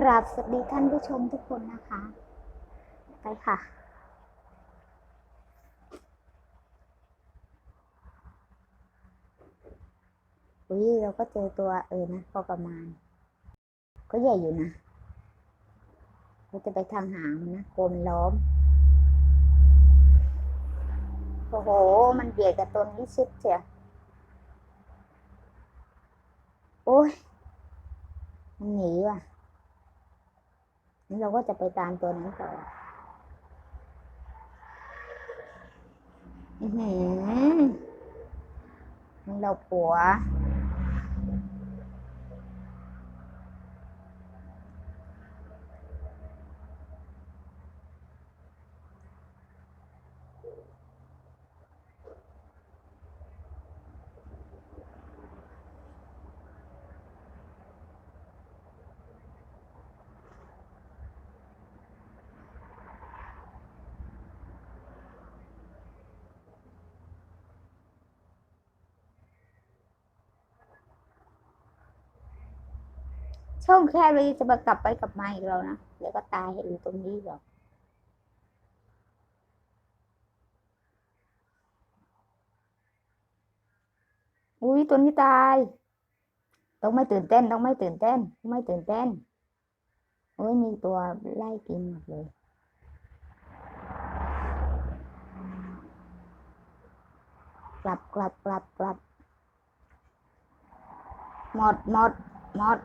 กราบสวัสดีท่านผู้ชมทุกคนนะคะ ไปค่ะ อุ้ยเราก็เจอตัวเออนะพอประมาณ ก็ใหญ่อยู่นะเราจะไปทางหางมันนะกลมล้อม โอ้โห มันเบียดกับต้นนี้ชิดเชียโอ้ยมันหนีว่ะ เราก็จะไปตามตัวนั้นต่ออือหือเราปัว ช่องแค่เลยจะมากลับไปกลับมาอีกแล้วนะเดี๋ยวก็ตายอยู่ตรงนี้หรอกอุ้ยตัวนี้ตาย ต้องไม่ตื่นเต้นต้องไม่ตื่นเต้นไม่ตื่นเต้นโอ้ยมีตัวไล่กินหมดเลยกลับกลับกลับกลับหมดหมดหมด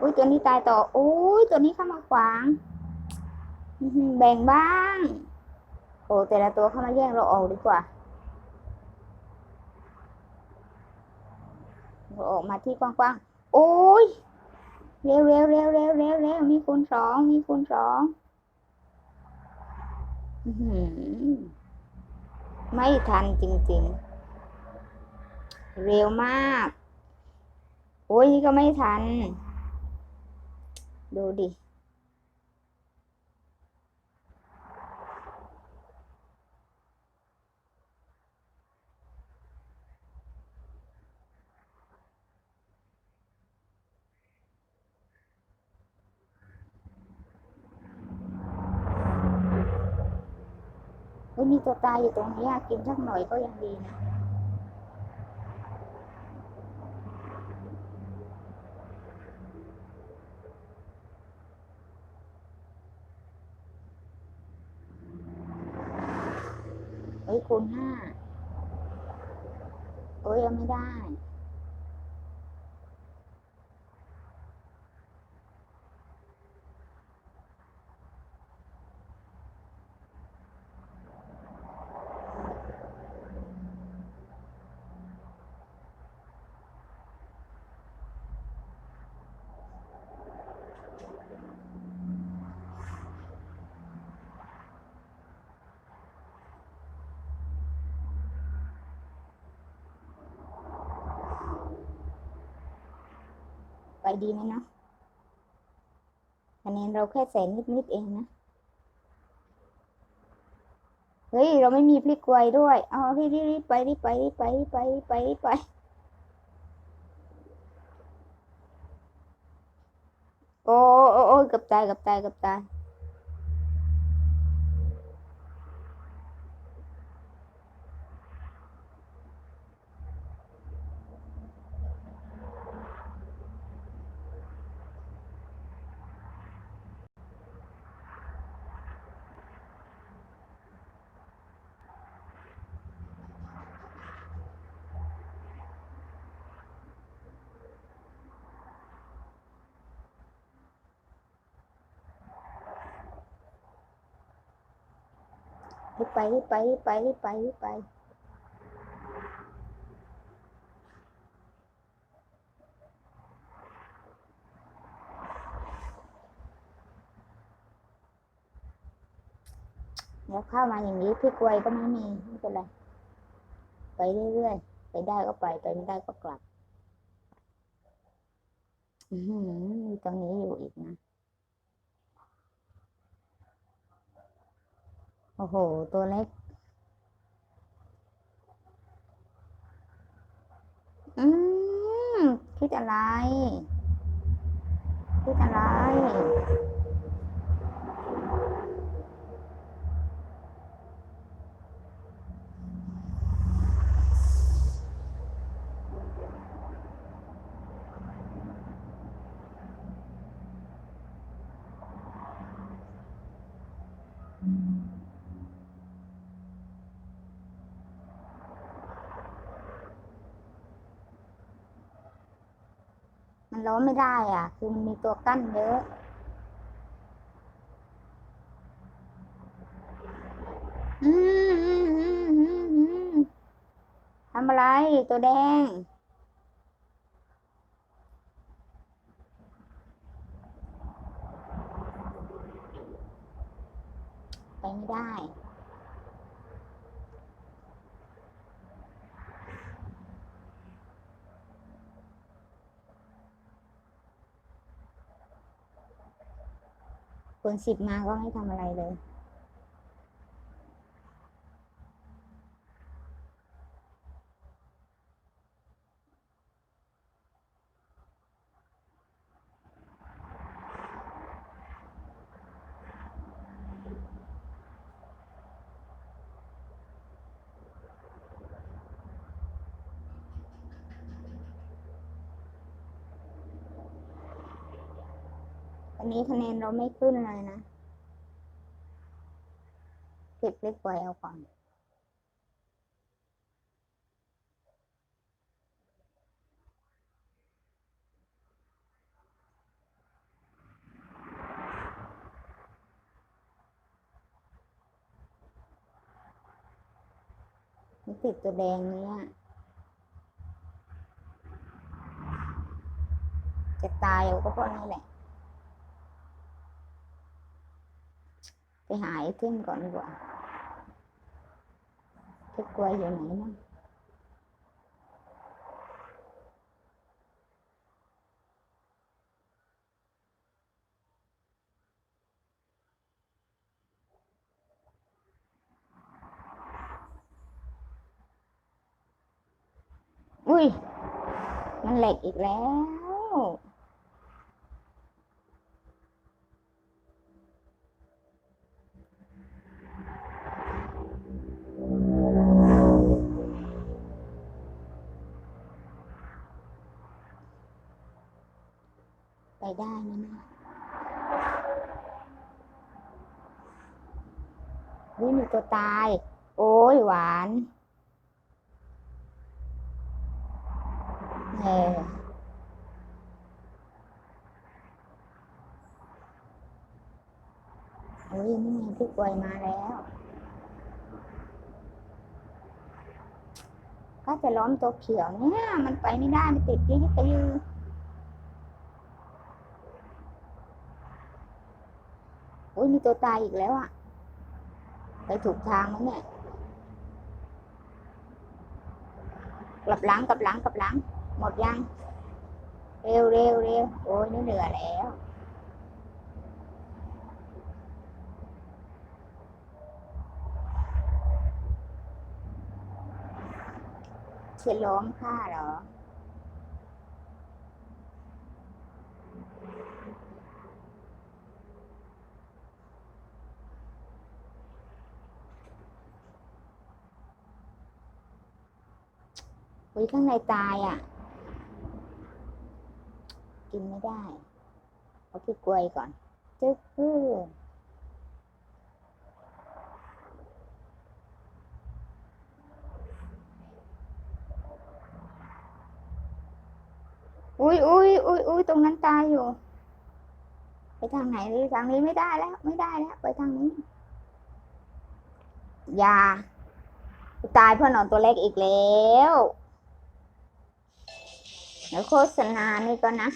อุ้ยตัวนี้ตายต่ออุ้ยตัวนี้เข้ามาขวางแบ่งบ้าง โอ้แต่ละตัวเข้ามาแย่งเราออกดีกว่า เราออกมาที่กว้างๆ โอ้ย เร็วเร็วเร็วเร็วเร็วเร็วมีคูณสองมีคูณสองไม่ทันจริงๆ เร็วมาก โอ้ยนี่ก็ไม่ทัน ดูดิเฮ้ยมีตัวตายอยู่ตรงนี้อะกินสักหน่อยก็ยังดีนะ เฮ้ยคูณห้าเอ้ยเอาไม่ได้ ดีไหมเนาะคะแนนเราแค่แสนนิดๆเองนะ เฮ้ย เราไม่มีพลิกไวด้วย เอารีบรีบไปรีบไปรีบไปรีบไปรีบไปรีบไป โอ้โอ้โอ้เกับตายเกับตายเกับตาย รีบไปรีบไปรีบไปรีบไปรีบไปแล้วเข้ามาอย่างนี้พลิกไวก็ไม่มีไม่เป็นไรไปเรื่อยๆไปได้ก็ไปไปไม่ได้ก็กลับ อืมีตรงนี้อยู่อีกนะ โอ้โห ตัวเล็ก อืม คิดอะไร คิดอะไร มันล้มไม่ได้อะ คือมันมีตัวกั้นเยอะทำอะไรตัวแดง ไปไม่ได้ คนสิบมาก็ไม่ทำอะไรเลย วันนี้คะแนนเราไม่ขึ้นเลยนะ เก็บเล็กไว้เอาก่อนมันติดตัวแดงเนี้ยจะตายเอาก็เพราะนี่แหละ ไปหาไอเทมก่อนดีกว่าเก็บกล้วยอยู่ไหนนะอุ้ยมันเหล็กอีกแล้ว ไปได้นะนะวิมีตัวตาย โอ้ยหวานเออโอ้ยนี่ไงพี่กวยมาแล้ว ก็จะล้อมตัวเขียวเนี่ย มันไปไม่ได้ มันติดยืดไปยืดโอ้ย มีตัวตายอีกแล้วอะไปถูกทางแล้วเนี่ยกลับหลังกลับหลังกลับหลัง หมดยัง เร็วเร็วเร็วโอ้ยนี่เหนื่อยแล้ว เชียล้อมค่าเหรอ อุ้ยข้างในตายอะ กินไม่ได้เอาพี่กลวยก่อนจึ๊กคืออุ้ยอุ้ยอุ้ยอุ้ยตรงนั้นตายอยู่ ไปทางไหนดีทางนี้ไม่ได้แล้ว ไม่ได้แล้ว ไปทางนี้อย่าตายเพราะนอนตัวเล็กอีกแล้ว เดี๋ยวโฆษณานี่ก็นะ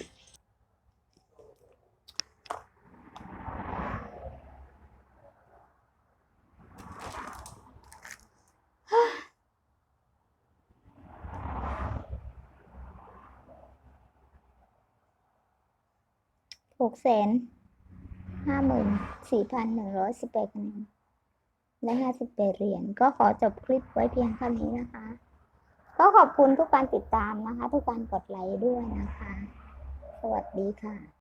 หกแสนห้าหมื่นสี่พันหนึ่งร้อยสิบแปดคะแนนและห้าสิบแปดเหรียญก็ขอจบคลิปไว้เพียงเท่านี้นะคะ ก็ขอบคุณทุกการติดตามนะคะ ทุกการกดไลค์ด้วยนะคะ สวัสดีค่ะ